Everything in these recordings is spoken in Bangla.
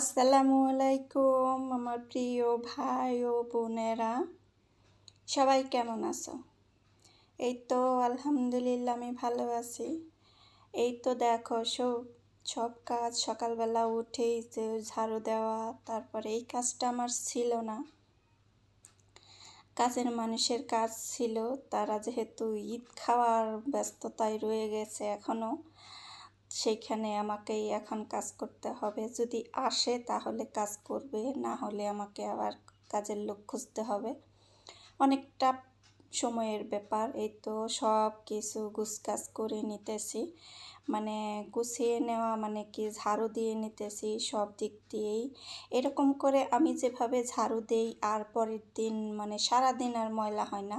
আসসালামু আলাইকুম, আমার প্রিয় ভাই ও বোনেরা। সবাই কেমন আছো? এই তো আলহামদুলিল্লাহ, আমি ভালো আছি। এই তো দেখো, সব সব কাজ সকালবেলা উঠেই যে ঝাড়ু দেওয়া, তারপরে এই কাজটা আমার ছিল না। কাজের মানুষের কাজ ছিল, তারা যেহেতু ঈদ খাওয়ার ব্যস্ততায় রয়ে গেছে এখনও সেইখানে আমাকেই এখন কাজ করতে হবে। যদি আসে তাহলে কাজ করবে, না হলে আমাকে আবার কাজের লোক খুঁজতে হবে। অনেকটা সময়ের ব্যাপার, এই তো সব কিছু গুছকাজ করে নিতেছি। মানে গুছিয়ে নেওয়া মানে কি, ঝাড়ু দিয়ে নিতেছি সব দিক দিয়েই। এরকম করে আমি যেভাবে ঝাড়ু দেই আর পরের দিন মানে সারা দিন আর ময়লা হয় না।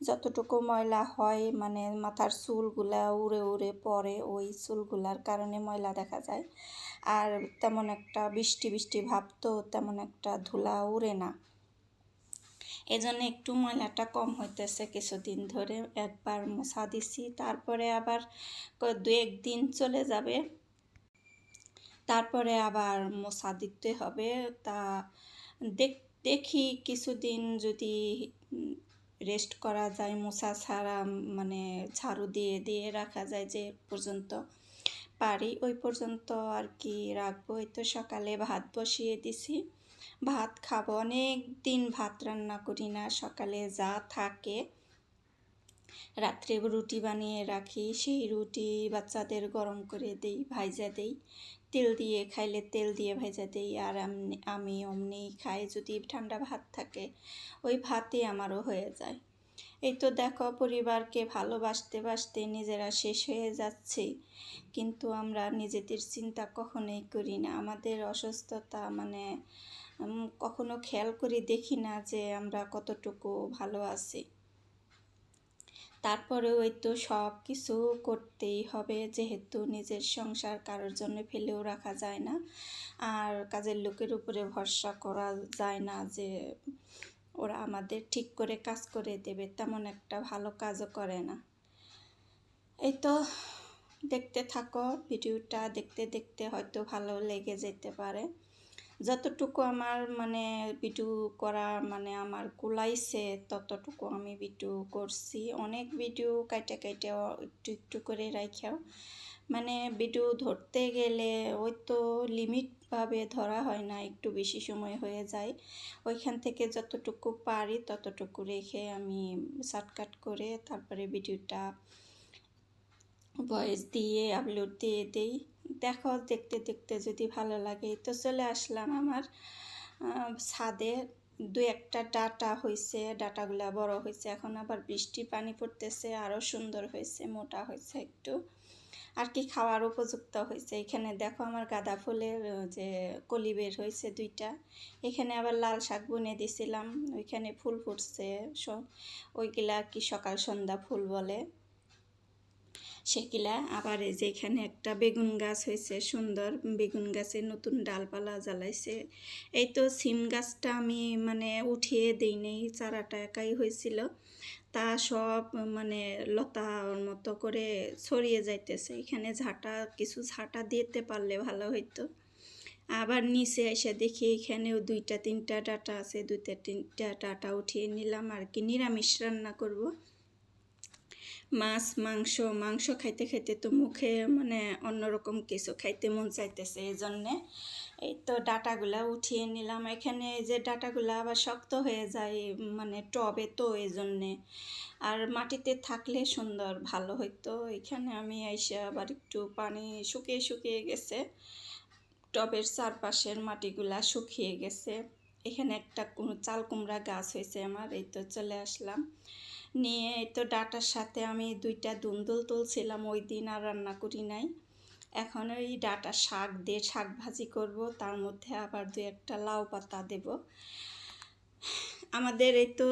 যতটুকু ময়লা হয় মানে মাথার চুলগুলা উড়ে উড়ে পড়ে ওই চুলগুলার কারণে ময়লা দেখা যায়। আর তেমন একটা বৃষ্টি বৃষ্টি ভাব তো তেমন একটা ধুলা উড়ে না। এজন্য একটু ময়লাটা কম হইতেছে কিছুদিন ধরে, একবার মশা দিছি, তারপরে আবার দু একদিন চলে যাবে। তারপরে আবার মশা দিতে হবে। তা দেখি কিছুদিন যদি রেস্ট করা যায় মশা ছাড়া মানে ঝাড়ু দিয়ে দিয়ে রাখা যায় যে পর্যন্ত পারি। ওই পর্যন্ত আর কি রাখব। এই তো সকালে ভাত বসিয়ে দিছি। ভাত খাব। অনেক দিন ভাত রান্না করি না। সকালে যা থাকে। রাত্রে রুটি বানিয়ে রাখি। সেই রুটি বাচ্চাদের গরম করে দেই, ভাইজা দেই। তেল দিয়ে খাইলে তেল দিয়ে ভেজা দিই আর আমি অমনি খাই যদি ঠান্ডা ভাত থাকে, ওই ভাতই আমারও হয়ে যায়। এই তো দেখো পরিবারকে ভালোবাসতে বাসতে নিজেরা শেষ হয়ে যাচ্ছে, কিন্তু আমরা নিজেদের চিন্তা কখনোই করি না। আমাদের অসুস্থতা মানে কখনো খেয়াল করে দেখি না যে আমরা কতটুকু ভালো আছি। তারপরে ওই তো সব কিছু করতেই হবে, যেহেতু নিজের সংসার কারোর জন্য ফেলেও রাখা যায় না। আর কাজের লোকের উপরে ভরসা করা যায় না যে ওরা আমাদের ঠিক করে কাজ করে দেবে, তেমন একটা ভালো কাজও করে না। এই তো দেখতে থাকো, ভিডিওটা দেখতে দেখতে হয়তো ভালো লেগে যেতে পারে। যতটুকু আমার মানে ভিডিও করা মানে আমার কুলাইছে, ততটুকু আমি ভিডিও করছি। অনেক ভিডিও কাইটে কাইটে একটু একটু করে রাখাও মানে ভিডিও ধরতে গেলে ওই তো লিমিটভাবে ধরা হয় না, একটু বেশি সময় হয়ে যায়। ওইখান থেকে যতটুকু পারি ততটুকু রেখে আমি শর্টকাট করে তারপরে ভিডিওটা ভয়েস দিয়ে আপলোড দিয়ে দিই। দেখো, দেখতে দেখতে যদি ভালো লাগে। তো চলে আসলাম আমার ছাদে। দু একটা ডাটা হয়েছে ডাটাগুলা বড় হয়েছে এখন আবার বৃষ্টি পানি পড়তেছে আরও সুন্দর হয়েছে মোটা হয়েছে একটু। আর কি খাওয়ার উপযুক্ত হয়েছে এখানে দেখো আমার গাঁদা ফুলের যে কলি বের হয়েছে দুইটা। এখানে আবার লাল শাক বুনে দিছিলাম। ওইখানে ফুল ফুটছে। ওইগুলা আর কি সকাল সন্ধ্যা ফুল বলে। সেগুলা আবার এই যে এখানে একটা বেগুন গাছ হয়েছে, সুন্দর বেগুন গাছে নতুন ডালপালা জ্বালাইছে। এই তো সিম গাছটা আমি মানে উঠিয়ে দিই নেই, চারাটা একাই হয়েছিল। তা সব মানে লতার মতো করে ছড়িয়ে যাইতেছে। এখানে ঝাঁটা, কিছু ঝাঁটা দিতে পারলে ভালো হইতো। আবার নিচে এসে দেখি এখানেও দুইটা, তিনটা ডাটা আছে। দুইটা, তিনটা ডাটা উঠিয়ে নিলাম আর কি। নিরামিষ রান্না করব। মাছ, মাংস মাংস খাইতে খাইতে তো মুখে মানে অন্যরকম কিছু খাইতে মন চাইতেছে এই জন্যে এই তো ডাটাগুলা উঠিয়ে নিলাম। এখানে যে ডাটাগুলা আবার শক্ত হয়ে যায় মানে টবে তো এই জন্যে আর মাটিতে থাকলে সুন্দর, ভালো হইতো। এখানে আমি এসে আবার একটু পানি শুকিয়ে শুকিয়ে গেছে। টবের চারপাশের মাটিগুলা শুকিয়ে গেছে। এখানে একটা চাল কুমড়া গাছ হয়েছে আমার, এই তো চলে আসলাম। নিয়ে তো ডাটার সাথে আমি দুইটা দুন্দুল তুলছিলাম, ওই দিন আর রান্না করি নাই। এখন ওই ডাটা শাক দিয়ে শাক ভাজি করব, তার মধ্যে আবার দু একটা লাউ পাতা দেব। আমাদের এই তো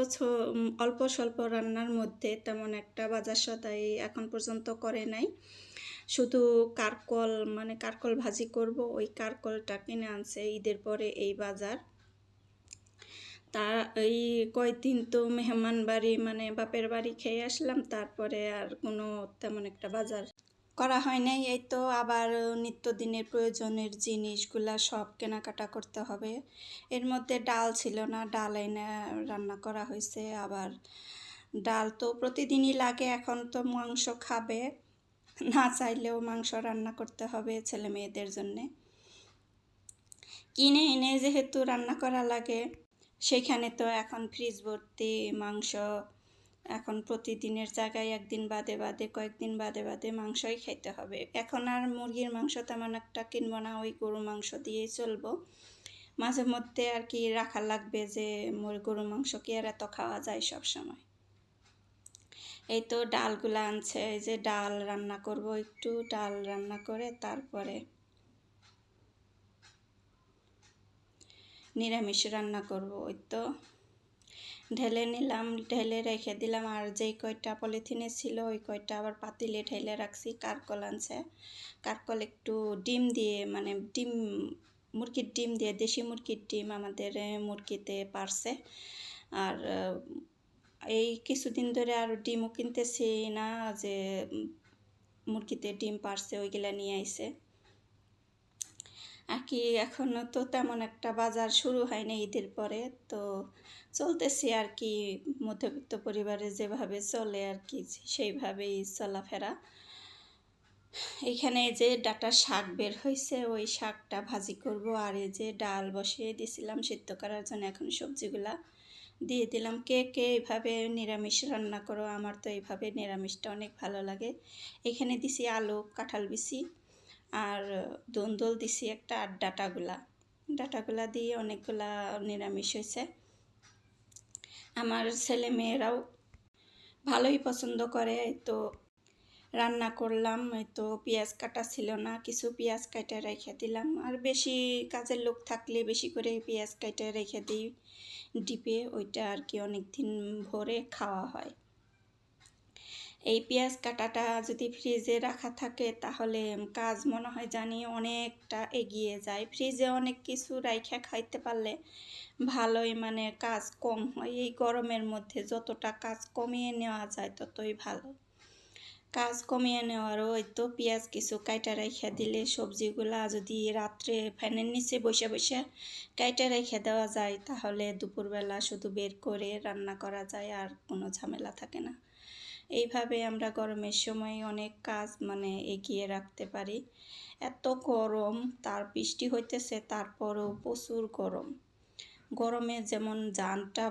অল্প স্বল্প রান্নার মধ্যে তেমন একটা বাজার সদাই এখন পর্যন্ত করে নাই। শুধু কারকল মানে কারকল ভাজি করব, ওই কারকলটা কিনে আনছে ঈদের পরে এই বাজার। তা এই কয়দিন তো মেহমান বাড়ি মানে বাপের বাড়ি খেয়ে আসলাম, তারপরে আর কোনো তেমন একটা বাজার করা হয় নাই। এই তো আবার নিত্যদিনের প্রয়োজনের জিনিসগুলা সব কেনাকাটা করতে হবে। এর মধ্যে ডাল ছিল না, ডাল এনে রান্না করা হয়েছে। আবার ডাল তো প্রতিদিনই লাগে, এখন তো মাংস খাবে। না চাইলেও মাংস রান্না করতে হবে ছেলে মেয়েদের জন্যে। কিনে এনে যেহেতু রান্না করা লাগে সেখানে তো এখন ফ্রিজ ভর্তি, মাংস এখন প্রতিদিনের জায়গায় একদিন বাদে বাদে, কয়েকদিন বাদে বাদে মাংসই খেতে হবে। এখন আর মুরগির মাংস তেমন একটা কিনবো না, ওই গরু মাংস দিয়েই চলবো। মাঝে মধ্যে আর কি রাখা লাগবে যে, মোর গরু মাংস কি আর এত খাওয়া যায় সব সময়। এই তো ডালগুলো আনছে, এই যে ডাল রান্না করব, একটু ডাল রান্না করে তারপরে নিরামিষ রান্না করব, ওই তো। ঢেলে নিলাম, ঢেলে রেখে দিলাম। আর যেই কয়টা পলিথিনে ছিল, ওই কয়টা আবার পাতিলে ঢেলে রাখছি, কারকল আনছে। কারকল একটু ডিম দিয়ে মানে ডিম, মুরগির ডিম দিয়ে, দেশি মুরগির ডিম আমাদের মুরগিতে পারছে। আর এই কিছুদিন ধরে আর ডিমও কিনতেছি না, যে মুরগিতে ডিম পারছে, ওইগুলা নিয়ে আইছে। আর কি এখনও তো তেমন একটা বাজার শুরু হয়নি ঈদের পরে, তো চলতেছি আর কি মধ্যবিত্ত পরিবারে যেভাবে চলে আর কি সেইভাবেই চলাফেরা। এখানে যে ডাটা শাক বের হয়েছে ওই শাকটা ভাজি করব আর এই যে ডাল বসিয়ে দিয়েছিলাম সিদ্ধ করার জন্য এখন সবজিগুলা দিয়ে দিলাম। কে কে এইভাবে নিরামিষ রান্না করো, আমার তো এইভাবে নিরামিষটা অনেক ভালো লাগে। এখানে দিছি আলু, কাঁঠাল বিচি আর দন্দল দিছি একটা আর ডাটাগুলা। ডাটাগুলা দিয়ে অনেকগুলা নিরামিষ হয়েছে আমার ছেলে মেয়েরাও ভালোই পছন্দ করে তো রান্না করলাম তো পেঁয়াজ কাটা ছিল না, কিছু পেঁয়াজ কাটা রেখে দিলাম। আর বেশি কাজের লোক থাকলে বেশি করে পেঁয়াজ কাটা রেখে দিই। ডিপে ওইটা আর কি অনেক দিন ভরে খাওয়া হয়। এই পেঁয়াজ কাটাটা যদি ফ্রিজে রাখা থাকে, তাহলে কাজ মনে হয় জানি অনেকটা এগিয়ে যায়। ফ্রিজে অনেক কিছু রাইখা খাইতে পারলে ভালোই মানে কাজ কম হয়। এই গরমের মধ্যে যতটা কাজ কমিয়ে নেওয়া যায়, ততই ভালো। কাজ কমিয়ে নেওয়ারও ওই তো পেঁয়াজ কিছু কাইটা রেখে দিলে সবজিগুলা যদি রাত্রে ফ্যানের নিচে বসে বসে কাইটা রেখে দেওয়া যায়, তাহলে দুপুরবেলা শুধু বের করে রান্না করা যায় আর কোনো ঝামেলা থাকে না। এইভাবে আমরা গরমের সময় অনেক কাজ মানে এগিয়ে রাখতে পারি। এত গরম, তার বৃষ্টি হইতেছে, তারপরও প্রচুর গরম। গরমে যেমন জানটা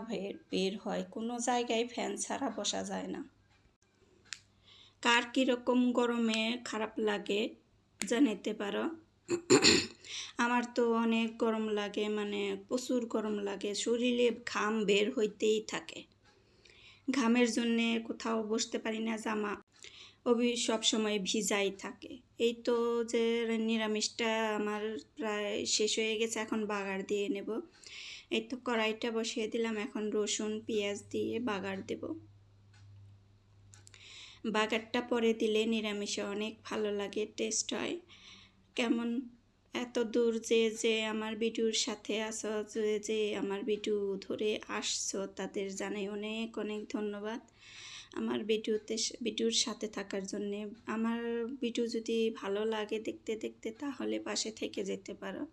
বের হয়, কোনো জায়গায় ফ্যান ছাড়া বসা যায় না। কার কীরকম গরমে খারাপ লাগে জানাইতে পারো? আমার তো অনেক গরম লাগে মানে প্রচুর গরম লাগে, শরীরে ঘাম বের হইতেই থাকে। ঘামের জন্যে কোথাও বসতে পারি না, জামা অবি সব সময় ভিজাই থাকে। এই তো যে নিরামিষটা আমার প্রায় শেষ হয়ে গেছে, এখন বাগার দিয়ে নেব। এই তো কড়াইটা বসিয়ে দিলাম, এখন রসুন, পেঁয়াজ দিয়ে বাগার দেব। বাগারটা পরে দিলে নিরামিষে অনেক ভালো লাগে, টেস্ট হয়। কেমন? এত দূর যে যে আমার ভিডিওর সাথে আসো যে যে আমার ভিডিও ধরে আসছো, তাদের জানাই অনেক অনেক ধন্যবাদ। আমার ভিডিওতে ভিডিওর সাথে থাকার জন্যে। আমার ভিডিও যদি ভালো লাগে দেখতে দেখতে, তাহলে পাশে থেকে যেতে পারো।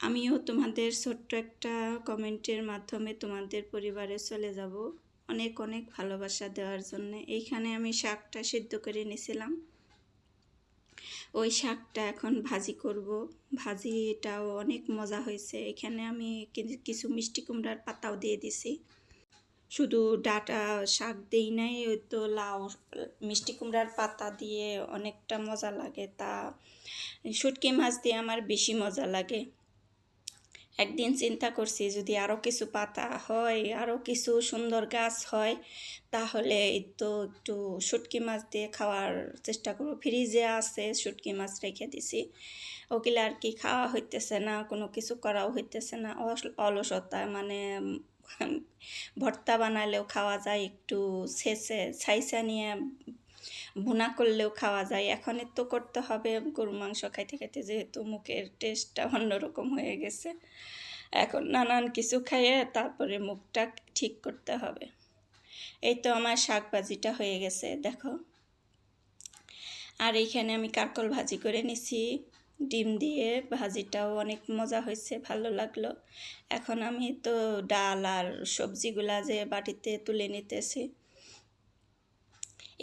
আমিও তোমাদের ছোট্ট একটা কমেন্টের মাধ্যমে তোমাদের পরিবারে চলে যাব। অনেক অনেক ভালোবাসা দেওয়ার জন্য। এইখানে আমি শাকটা সিদ্ধ করে নিয়েছিলাম ওই শাকটা এখন ভাজি করব। ভাজিটাও অনেক মজা হয়েছে। এখানে আমি কিছু মিষ্টি কুমড়ার পাতাও দিয়ে দিছি। শুধু ডাটা শাক দিই নাই, ওই তো লাউ, মিষ্টি কুমড়ার পাতা দিয়ে অনেকটা মজা লাগে। তা, শুটকি মাছ দিয়ে আমার বেশি মজা লাগে। একদিন চিন্তা করছি যদি আরও কিছু পাতা হয় আরও কিছু সুন্দর গাছ হয়, তাহলে তো একটু শুটকি মাছ দিয়ে খাওয়ার চেষ্টা করব। ফ্রিজে আছে, শুটকি মাছ রেখে দিছি। ওগুলো আর কি খাওয়া হইতেছে না, কোনো কিছু করাও হইতেছে না। অলসতা মানে ভর্তা বানালেও খাওয়া যায় একটু ছেঁচে ছাইসা নিয়ে ভুনা করলেও খাওয়া যায়। এখন তো করতে হবে গরু মাংস খাইতে খাইতে যেহেতু মুখের টেস্টটা অন্যরকম হয়ে গেছে। এখন নানান কিছু খাইয়ে তারপরে মুখটা ঠিক করতে হবে। এই তো আমার শাক ভাজিটা হয়ে গেছে, দেখো। আর এইখানে আমি কারকল ভাজি করে নিছি। ডিম দিয়ে ভাজিটাও অনেক মজা হয়েছে, ভালো লাগল। এখন আমি তো ডাল আর সবজিগুলা যে বাটিতে তুলে নিতেছি।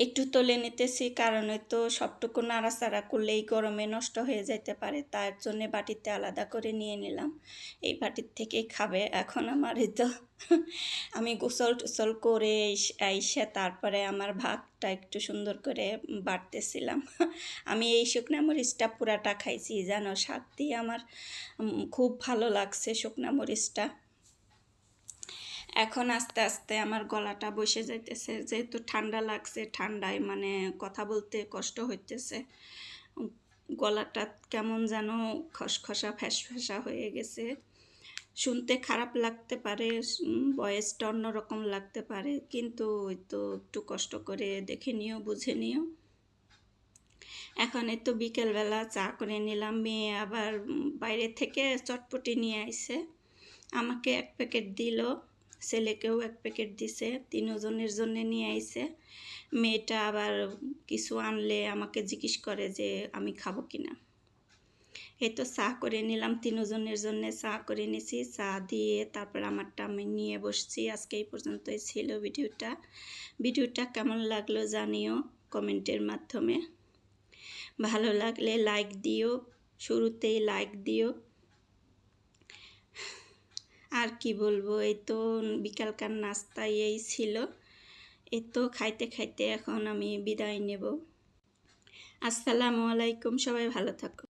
একটু তুলে নিতেছি, কারণ তো সবটুকু নাড়াচাড়া করলেই গরমে নষ্ট হয়ে যেতে পারে, তার জন্য বাটিতে আলাদা করে নিয়ে নিলাম। এই বাটির থেকেই খাবে এখন আমার তো। আমি গোসল টোসল করে আইসে তারপরে আমার ভাতটা একটু সুন্দর করে বাড়তেছিলাম। আমি এই শুকনা মরিচটা পুরাটা খাইছি, জানো শাক দিয়ে আমার খুব ভালো লাগছে শুকনা মরিচটা। এখন আস্তে আস্তে আমার গলাটা বসে যাইতেছে, যেহেতু ঠান্ডা লাগছে, ঠান্ডায় মানে কথা বলতে কষ্ট হইতেছে। গলাটা কেমন যেন খসখসা, ফ্যাসফ্যাসা হয়ে গেছে। শুনতে খারাপ লাগতে পারে বয়েসটা অন্যরকম লাগতে পারে, কিন্তু ওই তো একটু কষ্ট করে দেখে নিও, বুঝে নিও। এখন তো বিকেলবেলা চা করে নিলাম, মেয়ে আবার বাইরে থেকে চটপটি নিয়ে আইছে। আমাকে এক প্যাকেট দিল। ছেলেকেও এক প্যাকেট দিছে, তিনজনের জন্য নিয়ে আইছে। মেয়েটা আবার কিছু আনলে আমাকে জিজ্ঞেস করে যে, আমি খাব কিনা? এই তো চা করে নিলাম, তিনজনের জন্য চা করে নিছি। চা দিয়ে তারপর আমারটা আমি নিয়ে বসছি। আজকে এই পর্যন্তই ছিল ভিডিওটা। ভিডিওটা কেমন লাগল জানিও কমেন্টের মাধ্যমে। ভালো লাগলে লাইক দিও, শুরুতেই লাইক দিও। আর কি বলব, এই তো বিকালকার নাস্তা এই ছিল। এ তো খাইতে খাইতে এখন আমি বিদায় নেব। আসসালামু আলাইকুম, সবাই ভালো থাকো।